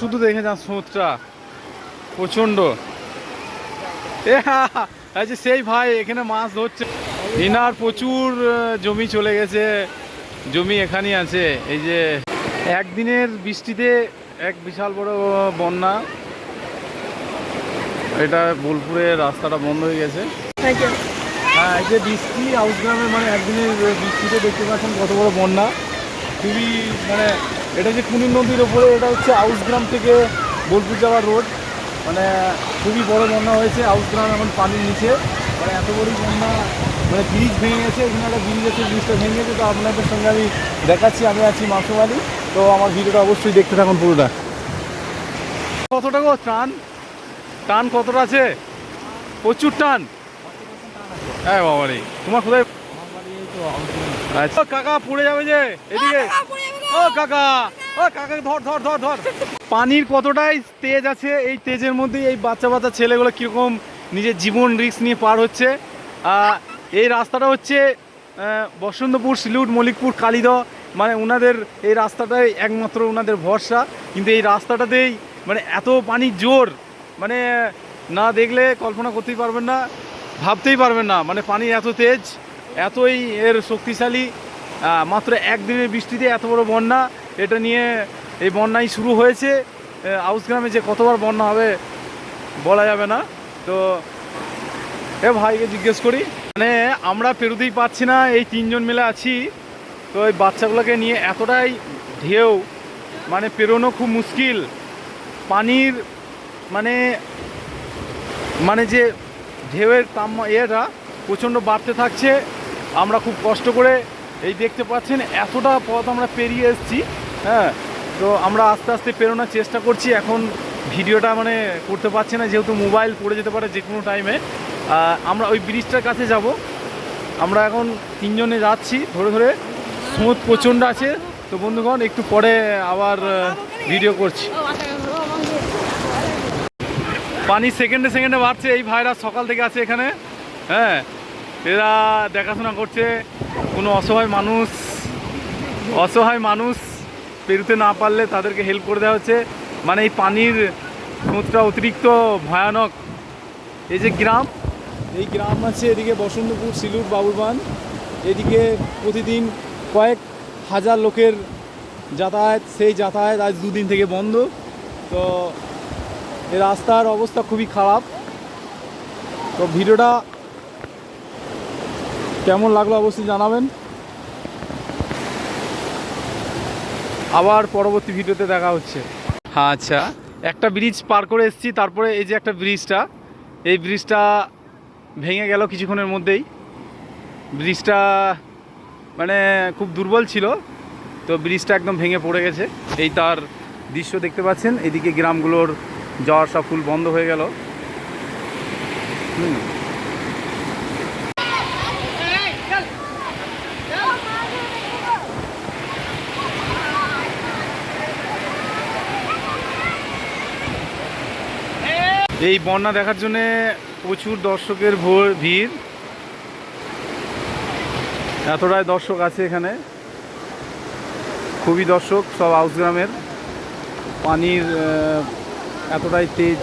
শুধু দেখে যান স্রোতটা প্রচণ্ড। এ যে সেই ভাই এখানে মাছ ধরছে। ইনার প্রচুর জমি চলে গেছে। জমি এখানেই আছে। এই যে একদিনের বৃষ্টিতে এক বিশাল বড় বন্যা। এটা বোলপুরে রাস্তাটা বন্ধ হয়ে গেছে। হ্যাঁ এই যে বৃষ্টি আউস গ্রামের মানে একদিনের বৃষ্টিতে দেখতে পাচ্ছেন কত বড় বন্যা। খুবই মানে এটা যে কুনুর নদীর ওপরে এটা হচ্ছে আউস গ্রাম থেকে বোলপুর যাওয়ার রোড। মানে খুবই বড় বন্যা হয়েছে আউস গ্রাম এখন পানির নিচে। মানে এত বড় বন্যা মানে ব্রিজ ভেঙে গেছে এখানে একটা ব্রিজ আছে ব্রিজটা ভেঙে গেছে তো আপনাদের সঙ্গে আমি দেখাচ্ছি আমি আছি মাসুমালি তো আমার ভিডিওটা অবশ্যই দেখতে থাকুন পুরোটা। কতটা গো টান টান কতটা আছে? প্রচুর টান হ্যাঁ বাবা রে তোমার কোথায়? আচ্ছা কাকা পড়ে যাবে যে এদিকে। ও কাকা ও কাকা, ধর ধর ধর ধর। পানির কতটাই তেজ আছে এই তেজের মধ্যে এই বাচ্চা বাচ্চা ছেলেগুলো কীরকম নিজের জীবন রিস্ক নিয়ে পার হচ্ছে। এই রাস্তাটা হচ্ছে বসন্তপুর, সিলুট, মল্লিকপুর কালিদ মানে ওনাদের এই রাস্তাটাই একমাত্র ওনাদের ভরসা। কিন্তু এই রাস্তাটাতেই মানে এত পানির জোর মানে না দেখলে কল্পনা করতেই পারবেন না, ভাবতেই পারবেন না। মানে পানি এত তেজ, এতই এর শক্তিশালী মাত্র একদিনের বৃষ্টিতে এত বড় বন্যা, এটা নিয়ে এই বন্যাই শুরু হয়েছে। আউস গ্রামে যে কতবার বন্যা হবে বলা যাবে না। তো এ ভাইকে জিজ্ঞেস করি মানে আমরা পেরোতেই পারছি না, এই তিনজন মিলে আছি। তো এই বাচ্চাগুলোকে নিয়ে এতটাই ঢেউ মানে পেরোনো খুব মুশকিল। পানির মানে মানে যে ঢেউয়ের তাম ইয়েটা প্রচণ্ড বাড়তে থাকছে। আমরা খুব কষ্ট করে এই দেখতে পাচ্ছেন, এতটা পথ আমরা পেরিয়ে এসেছি হ্যাঁ? তো আমরা আস্তে আস্তে পেরোনোর চেষ্টা করছি। এখন ভিডিওটা মানে করতে পারছি না, যেহেতু মোবাইল পড়ে যেতে পারে যে কোনো টাইমে আমরা ওই ব্রিজটার কাছে যাব। আমরা এখন তিনজনে যাচ্ছি ধরে ধরে। স্রোত প্রচণ্ড আছে। তো বন্ধুগণ, একটু পরে আবার ভিডিও করছি। পানি সেকেন্ডে সেকেন্ডে বাড়ছে। এই ভাইরা সকাল থেকে আছে এখানে হ্যাঁ? এরা দেখাশোনা করছে, কোনো অসহায় মানুষ অসহায় মানুষ পেরুতে না পারলে তাদেরকে হেল্প করে দেওয়া হচ্ছে। মানে এই পানির স্রোতটা অতিরিক্ত ভয়ানক। এই যে গ্রাম, এই গ্রাম আছে এদিকে বসন্তপুর সিলুট বাবুরবান এদিকে প্রতিদিন কয়েক হাজার লোকের যাতায়াত, সেই যাতায়াত আজ দুদিন থেকে বন্ধ। তো এই রাস্তার অবস্থা খুবই খারাপ। তো ভিডিওটা কেমন লাগল অবশ্যই জানাবেন। আবার পরবর্তী ভিডিওতে দেখা হচ্ছে। আচ্ছা একটা ব্রিজ পার করে এসেছি, তারপরে এই যে একটা ব্রিজটা এই ব্রিজটা ভেঙে গেল কিছুক্ষণের মধ্যেই। ব্রিজটা মানে খুব দুর্বল ছিল, তো ব্রিজটা একদম ভেঙে পড়ে গেছে। এই তার দৃশ্য দেখতে পাচ্ছেন, এদিকে গ্রামগুলোর যাওয়া আসা ফুল বন্ধ হয়ে গেল। হুম। এই বন্যা দেখার জন্য প্রচুর দর্শকের ভোর ভিড়। এতটাই দর্শক আছে এখানে। খুবই দর্শক, সব আউস গ্রামের। পানির এতটাই তেজ।